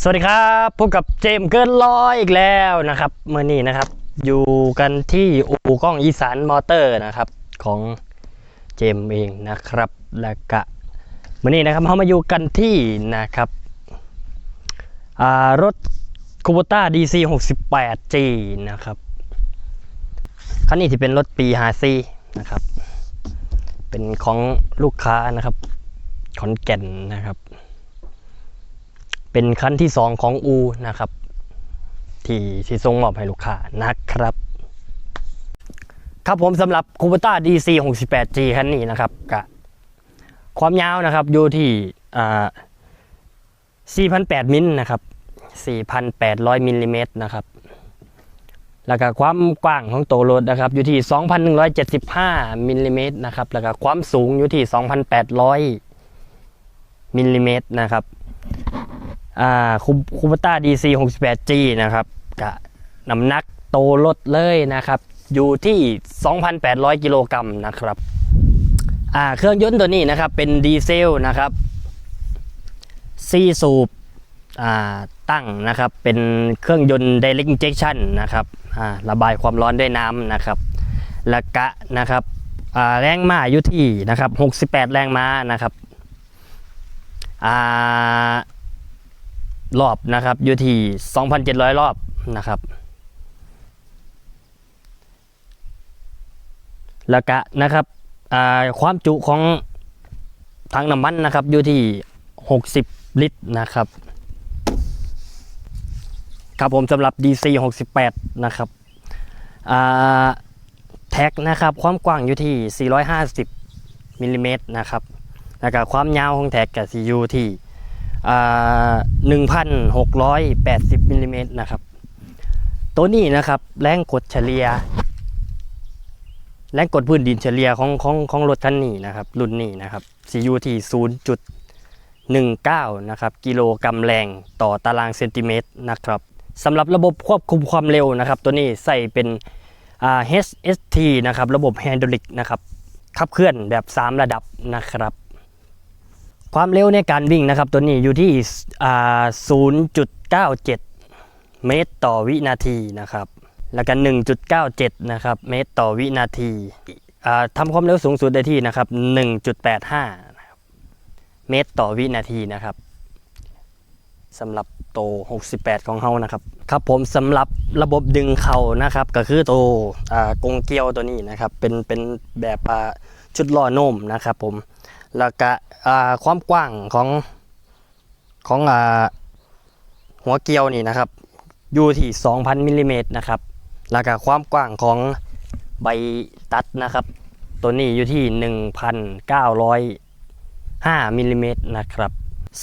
สวัสดีครับพบกับเจมเกินร้อยอีกแล้วนะครับเมื่อนี้นะครับ อยู่กันที่อู่กล้องอีสานมอเตอร์นะครับของเจมเองนะครับแล้วก็เมื่อนี้นะครับเรามาอยู่กันที่นะครับรถคูโบต้า DC 68G นะครับคันนี้ที่เป็นรถปี5 c นะครับ เป็นของลูกค้านะครับ ขอนแก่นนะครับ เป็นคันที่สองของอูนะครับ ที่ที่ส่งมอบให้ลูกค้านะครับ ครับผมสำหรับคู b ต้า DC 68G คันนี้นะครับกับความยาวนะครับอยู่ที่อ่า4,800มิลนะครับ 4,800มิลลิเมตรนะครับ แล้วก็ความกว้างของตัวรถนะครับ อยู่ที่ 2,175มิลลิเมตรนะครับ แล้วก็ความสูงอยู่ที่ 2,800มิลลิเมตรนะครับ อ่าคูคูปต้า DC 68G นะครับกับน้ำหนักโตลดเลยนะครับ อยู่ที่ 2,800 กิโลกรัมนะครับอ่าเครื่องยนต์ตัวนี้นะครับเป็นดีเซลนะครับซีสูบอ่าตั้งนะครับ เป็นเครื่องยนต์ direct injection นะครับอ่าระบายความร้อนด้วยน้ำนะครับแล้วก็นะครับอ่าแรงม้าอยู่ที่นะครับ 68 แรงม้านะครับอ่า รอบนะครับอยู่ที่ 2,700 รอบนะครับ แล้วก็นะครับความจุของถังน้ำมันนะครับอยู่ที่ 60 ลิตรนะครับครับผมสำหรับ DC 68 นะครับแท็กนะครับความกว้างอยู่ที่ 450มิลลิเมตรนะครับแล้วก็ความยาวของแท็กกับซียูที่ หนึ่งพันหกร้อยแปดสิบมิลลิเมตรนะครับ ตัวนี้นะครับ แรงกดเฉลี่ย แรงกดพื้นดินเฉลี่ยของของของรถคันนี้นะครับ รุ่นนี้นะครับ CU ที่0.19 นะครับ กิโลกรัมแรงต่อตารางเซนติเมตรนะครับสำหรับระบบควบคุมความเร็วนะครับ ตัวนี้ใส่เป็น HST นะครับ ระบบไฮดรอลิกนะครับขับเคลื่อนแบบ 3 ระดับนะครับ ความเร็วในการวิ่งนะครับ ตัวนี้อยู่ที่0.97 เมตรต่อวินาทีนะครับ แล้วก็1.97 นะครับเมตรต่อวินาทีอ่าทำความเร็วสูงสุดได้ที่นะครับ 1.85 เมตรต่อวินาทีนะครับสำหรับโต 68 ของเฮานะครับ ครับผมสำหรับระบบดึงเข่านะครับ ก็คือโตอ่ากงเกียวตัวนี้นะครับ เป็นเป็นแบบชุดล้อโน้มนะครับผม แล้วก็ความกว้างของของอหัวเกลียวนี่นะครับ อยู่ที่ 2,000มิลลิเมตรนะครับ แล้วก็ความกว้างของใบตัดนะครับ ตัวนี้อยู่ที่ 1,905มิลลิเมตรนะครับ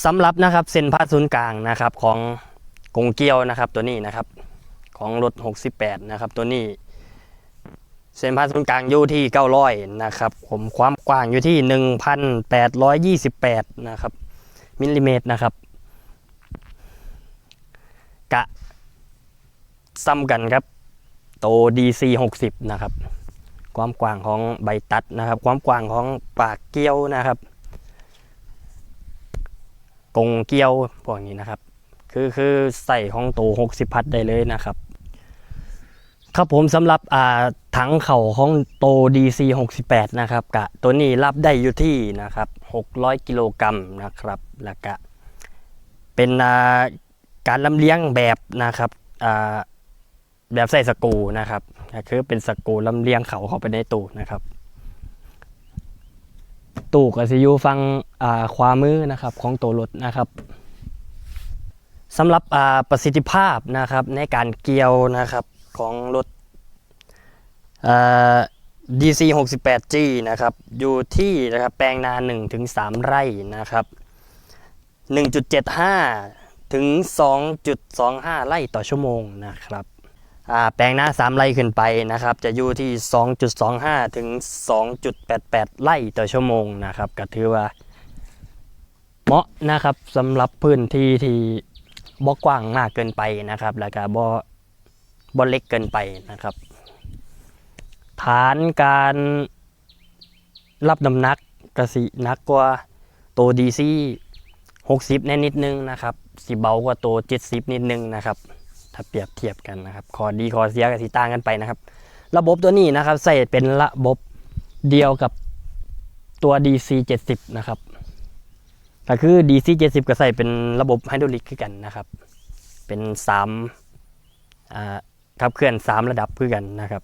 สำหรับนะครับเส้นผ่าศูนย์กลางนะครับของกงเกียวนะครับตัวนี้นะครับของรถ 68 นะครับตัวนี้ เส้นผ่าศูนย์กลางอยู่ที่900นะครับผมความกว้างอยู่ที่ 1,828นะครับมิลลิเมตรนะครับกะซ้ำกันครับโต DC 60นะครับ ความกว้างของใบตัดนะครับ ความกว้างของปากเกี้ยวนะครับ กงเกี้ยวพวกนี้นะครับ คือคือใส่ของโต 60 พัดได้เลยนะครับ ครับผมสำหรับอ่าถังเข่าของโต DC 68 นะครับกะตัวนี้รับได้อยู่ที่นะครับ 600 กิโลกรัมนะครับแล้วก็เป็นาการลำเลียงแบบนะครับอ่าแบบใส่สกูนะครับคือเป็นสกูลำเลียงเขาเข้าไปในตู้นะครับ ตู้ก็สิอยู่ฟังอ่าขวามือนะครับของตัวรถนะครับสำหรับอ่าประสิทธิภาพนะครับในการเกี่ยวนะครับ ของรถอ่า DC 68G นะครับ อยู่ที่นะครับแปลงนา 1-3 ไร่นะครับ 1.75 ถึง 2.25 ไร่ต่อชั่วโมงนะครับแปลงนา3ไร่ขึ้นไปนะครับ จะอยู่ที่ 2.25 ถึง 2.88 ไร่ต่อชั่วโมงนะครับ ก็ถือว่า เหมาะนะครับสำหรับพื้นที่ที่บ่กว้างมากเกินไปนะครับ แล้วก็บ่ บ่เล็กเกินไปนะครับ ฐานการรับน้ำหนักกระสิหนักกว่าตัวดีซี60แน่นิดนึงนะครับสีเบากว่าตัว70นิดนึงนะครับ ถ้าเปรียบเทียบกันนะครับข้อดีข้อเสียก็สิต่างกันไปนะครับ ระบบตัวนี้นะครับใส่เป็นระบบเดียวกับตัว DC 70 นะครับก็คือ DC 70 ก็ใส่เป็นระบบไฮดรอลิกคือกันนะครับ เป็น3อ่า ขับเคลื่อน3ระดับคือกันนะครับ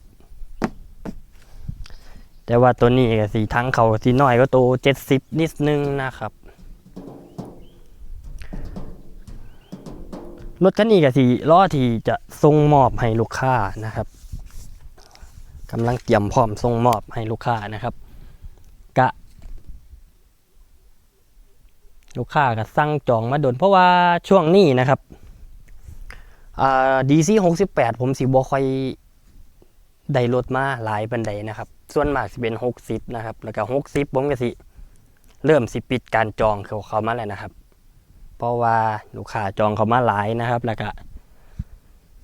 แต่ว่าตัวนี้ก็สีทั้งเขาสีน้อยก็ตัว70นิดนึงนะครับรถคันนี้ก็สีล้อที่จะส่งมอบให้ลูกค้านะครับกำลังเตรียมพร้อมส่งมอบให้ลูกค้านะครับ กะ ลูกค้าก็สั่งจองมาโดนเพราะว่าช่วงนี้นะครับ ดีซีหกสิบแปดผมสิบ่ค่อยได้รถมาหลายบันไดนะครับ ส่วนมากสิเป็นหกสิบนะครับ แล้วก็หกสิบผมก็สิ เริ่มสิปิดการจองเขาเขามาแล้วนะครับ เพราะว่าลูกค้าจองเขามาหลายนะครับ แล้วก็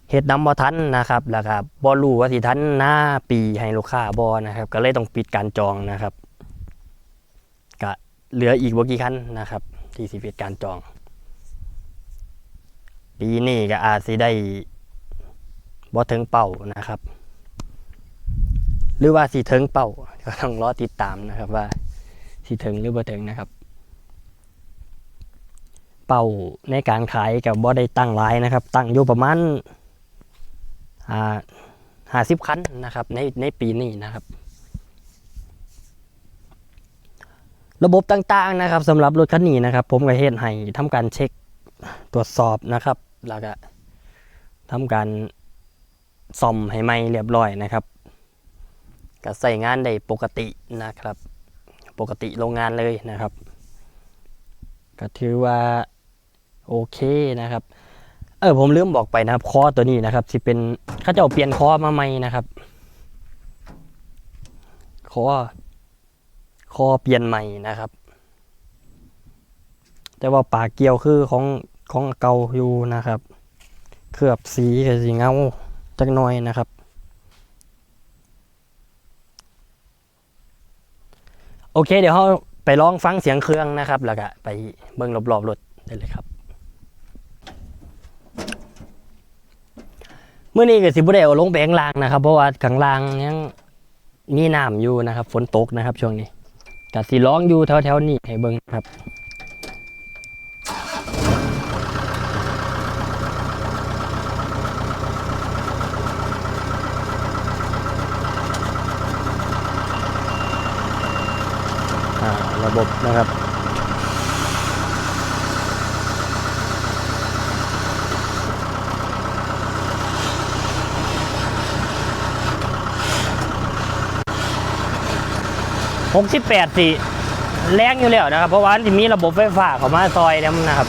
เฮ็ดน้ำบ่ทันนะครับ แล้วก็บ่รู้ว่าสิทันหน้าปีให้ลูกค้าบ่นะครับ ก็เลยต้องปิดการจองนะครับก็เหลืออีกบ่กี่คันนะครับ ที่สิปิดการจอง ปีนี้ก็อาจสิได้บ่ถึงเป้านะครับ หรือว่าสิถึงเป้าก็ต้องรอติดตามนะครับว่าสิถึงหรือบ่ถึงนะครับ เป้าในการขายกับบ่ได้ตั้งหลายนะครับ ตั้งอยู่ประมาณอ่าห้าสิบคันนะครับ ในในปีนี้นะครับ ระบบต่างๆนะครับสำหรับรถคันนี้นะครับ ผมก็เฮ็ดให้ทำการเช็ค ตรวจสอบนะครับแล้วก็ทำการซ่อมให้ใหม่เรียบร้อยนะครับก็ใส่งานได้ปกตินะครับ ปกติโรงงานเลยนะครับ ก็ถือว่าโอเคนะครับ เออผมลืมบอกไปนะครับคอตัวนี้นะครับสิเป็นเขาจะเอาเปลี่ยนคอมาใหม่นะครับคอคอเปลี่ยนใหม่นะครับ แต่ว่าปากเกียวคือของ ของเก่าอยู่นะครับ เคลือบสีกับสีเงาจักหน่อยนะครับ โอเค เดี๋ยวเราไปลองฟังเสียงเครื่องนะครับ แล้วก็ไปเบิ่งรอบๆรถได้เลยครับเมื่อนี้ก็สิบุได้เอาลงไปข้างล่างนะครับ เพราะว่าข้างล่างยังมีน้ำอยู่นะครับ ฝนตกนะครับ ช่วงนี้ก็สิร้องอยู่แถวๆนี้ให้เบิ่งครับ บบนะครับหกสิบแปดสี่แรงอยู่แล้วนะครับ เพราะว่าที่มีระบบไฟฟ้าเข้ามาซอยแล้วนะครับ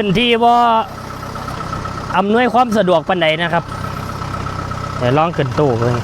พื้นที่ว่าอำนวยความสะดวกปันใดนะครับ เดี๋ยวลองขึ้นตู้เพิ่ง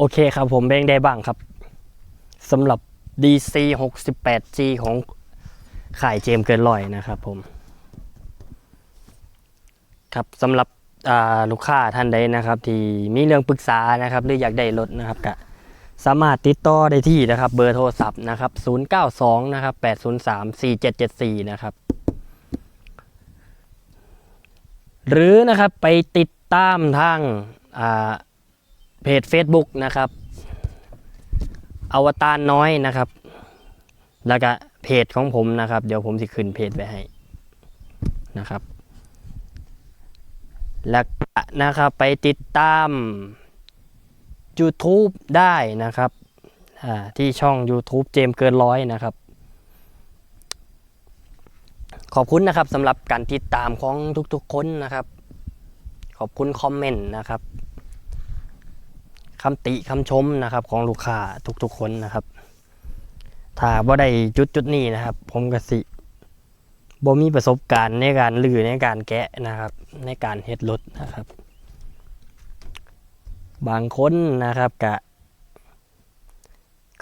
โอเคครับผมเบ้งได้บ้างครับสำหรับ DC 68G ของขายเจมเกินร้อยนะครับผม ครับสำหรับลูกค้าท่านใดนะครับ ที่มีเรื่องปรึกษานะครับ หรืออยากได้รถนะครับก็สามารถติดต่อได้ที่นะครับ เบอร์โทรศัพท์นะครับ 092 นะครับ 803 4774 นะครับ หรือนะครับไปติดตามทางอ่า เพจ Facebook นะครับอวตารน้อยนะครับ แล้วก็เพจของผมนะครับ เดี๋ยวผมจะขึ้นเพจไว้ให้นะครับ แล้วก็นะครับไปติดตาม YouTube ได้นะครับที่ช่อง YouTube เจมเกินร้อยนะครับ ขอบคุณนะครับสำหรับการติดตามของทุกๆคนนะครับ ขอบคุณคอมเมนต์นะครับ คำติคำชมนะครับของลูกค้าทุกๆคนนะครับ ถ้าว่าได้จุดจุดๆนี้นะครับ ผมก็สิบ่มีประสบการณ์ในการลือในการแกะนะครับ ในการเฮ็ดรถนะครับ บางคนนะครับกะ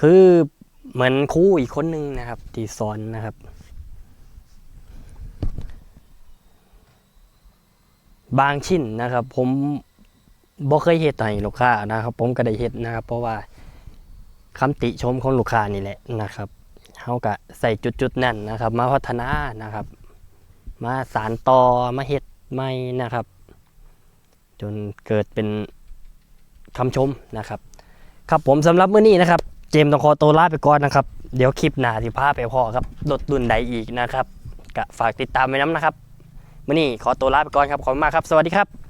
คือเหมือนครูอีกคนนึงนะครับ ที่สอนนะครับ บางชิ้นนะครับ ผม บ่เคยเฮ็ดให้ลูกค้านะครับ ผมก็ได้เฮ็ดนะครับ เพราะว่าคำติชมของลูกค้านี่แหละนะครับเฮาก็ใส่จุดๆนั่นนะครับ มาพัฒนานะครับ มาสานต่อมาเฮ็ดใหม่นะครับ จนเกิดเป็นคำชมนะครับ ครับผมสำหรับมื้อนี้นะครับ เจมส์ต้องขอตัวลาไปก่อนนะครับ เดี๋ยวคลิปหน้าสิพาไปพ่อครับรถรุ่นใดอีกนะครับก็ฝากติดตามไว้น้ำนะครับมื้อนี้ขอตัวลาไปก่อนครับขอบคุณมากครับ สวัสดีครับ